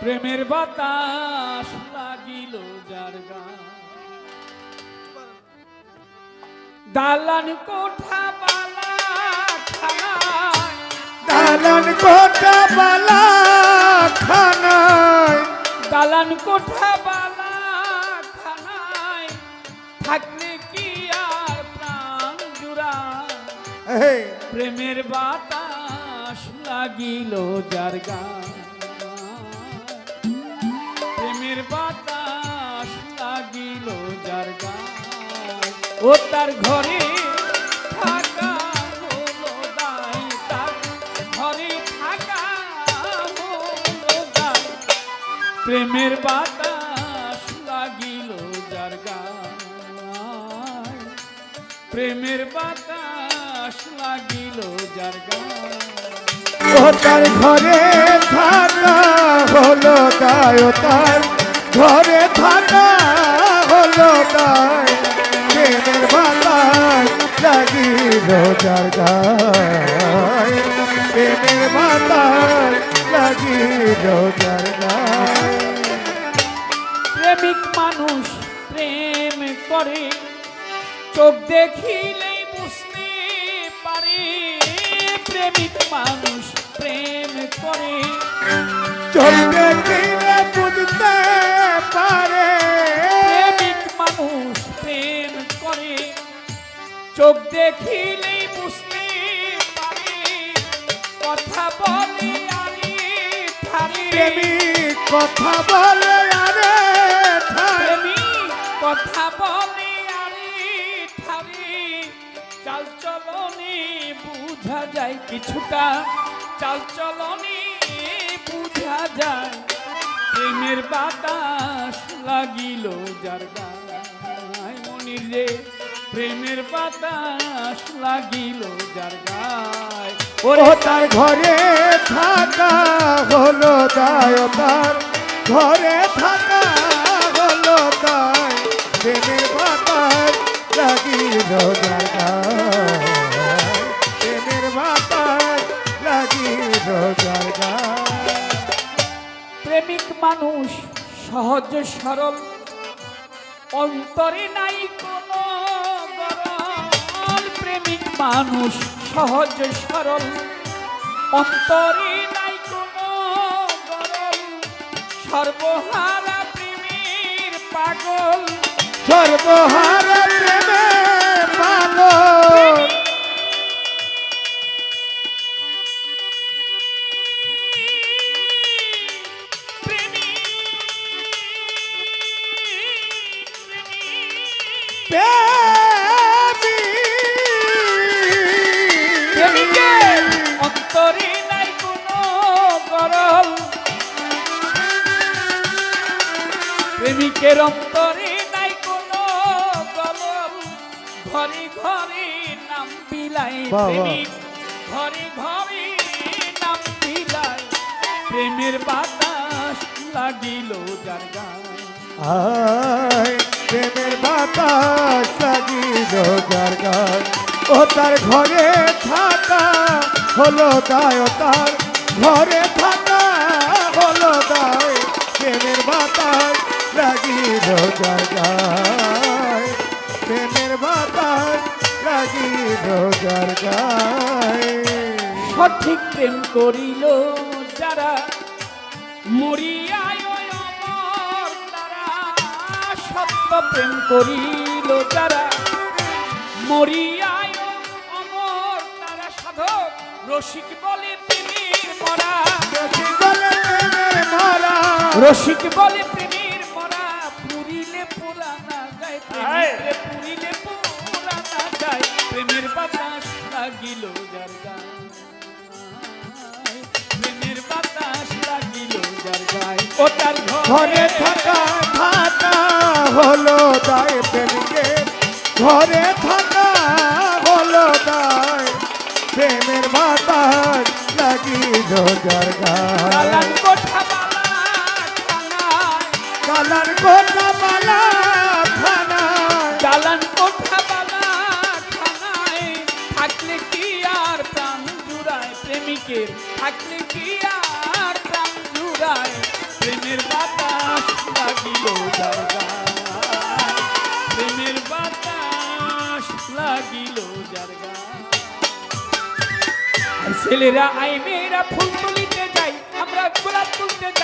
প্রেমের বাতাস লাগিল যার গান। দালান কোঠা বালা খানায়। দালান কোটা বালা খানায়। দালান কোঠা বালা খানায়। থাকলে কি আর প্রাণ এই, প্রেমের বাতাস লাগিল যার গান। প্রেমের বাতাস লাগিল যার ও তার ঘরে থাকা হলো দায় তার। ঘরে থাকা হলো দায়। প্রেমের বাতাস লাগিল যার প্রেমের বাতাস লাগিল যার ও তার ঘরে থাকা হলো তাই তার ঘরে থাকা হলো তাই প্রেমের বাতাস লাগিল যার গায়। প্রেমের বাতাস লাগিল যার গায়। প্রেমিক মানুষ প্রেম করে চোখ দেখিলেই বুঝতে পারে। প্রেমিক মানুষ প্রেম করে চলতে গেলে চোখ দেখিলেই বুঝতে পারে কথা বলে আরে ঠারে কথা বলে আরে প্রেমিক কথা বলে আরে ঠারে চাল চলনে বুঝা যায় কিছুটা। চাল চলনে বুঝা যায়। প্রেমের বাতাস লাগিল যার গায়। মনির রে প্রেমের বাতাস লাগিল যার গায়। ও তার ঘরে থাকা হলো ও তার। ঘরে থাকা হলো তাই প্রেমের বাতাস লাগিল যার গায়। প্রেমের বাতাস লাগিল যার গায়। প্রেমিক মানুষ সহজ সরল অন্তরে নাই মানুষ সহজ সরল। অন্তরে নাই কোনো সর্বহারা প্রেমীর পাগল। সর্বহার প্রেমিকের অন্তরে নাই কোনো গরল ঘরে ঘরে নাম বিলাই। প্রেমিক। ঘরে ঘরে নাম বিলাই প্রেমের বাতাস লাগিল যার গান। প্রেমের বাতাস লাগিল যার গান। ও তার ঘরে থাকা হলো তাই ও তার ঘরে থাকা হলো তাই প্রেমের বাতাস লাগিল গায়। প্রেমের বাতাস লাগিল গায়। সঠিক প্রেম করিল যারা মরিয়ায় তারা। সত্য প্রেম করিল যারা মরিয়ায় অমর তারা। সাধক রসিক বলে প্রেমের মরা। বলে প্রেমের মারা। রসিক বলে বাতাস লাগিল যার গায়। প্রেমের বাতাস লাগিল যার গায়। ও তার ঘরে থাকা থাকা হলো তাই প্রেমিকে। ঘরে থাকা হলো তাই প্রেমের বাতাস লাগিল যার কোঠা বালা বুকে থাকলে কি আর প্রাণ প্রেমের বাতাস লাগিল যার প্রেমের বাতাস লাগিল যার ছেলেরা আই মেয়েরা ফুল তুলিতে যাই, আমরা গোলাপ তুলতে যাই।